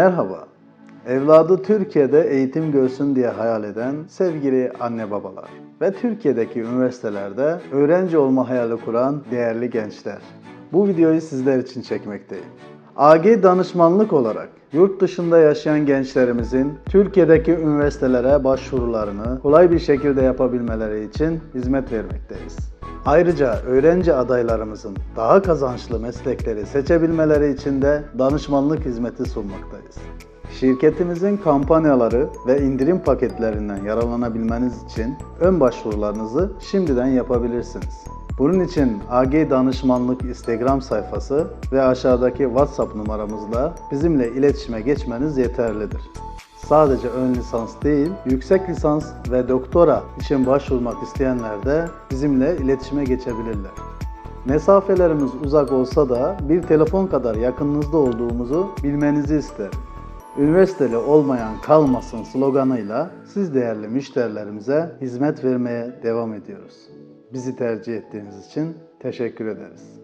Merhaba. Evladı Türkiye'de eğitim görsün diye hayal eden sevgili anne babalar ve Türkiye'deki üniversitelerde öğrenci olma hayali kuran değerli gençler. Bu videoyu sizler için çekmekteyim. AG danışmanlık olarak yurt dışında yaşayan gençlerimizin Türkiye'deki üniversitelere başvurularını kolay bir şekilde yapabilmeleri için hizmet vermekteyiz. Ayrıca öğrenci adaylarımızın daha kazançlı meslekleri seçebilmeleri için de danışmanlık hizmeti sunmaktayız. Şirketimizin kampanyaları ve indirim paketlerinden yararlanabilmeniz için ön başvurularınızı şimdiden yapabilirsiniz. Bunun için AG Danışmanlık Instagram sayfası ve aşağıdaki WhatsApp numaramızla bizimle iletişime geçmeniz yeterlidir. Sadece ön lisans değil, yüksek lisans ve doktora için başvurmak isteyenler de bizimle iletişime geçebilirler. Mesafelerimiz uzak olsa da bir telefon kadar yakınınızda olduğumuzu bilmenizi isterim. Üniversiteli olmayan kalmasın sloganıyla siz değerli müşterilerimize hizmet vermeye devam ediyoruz. Bizi tercih ettiğiniz için teşekkür ederiz.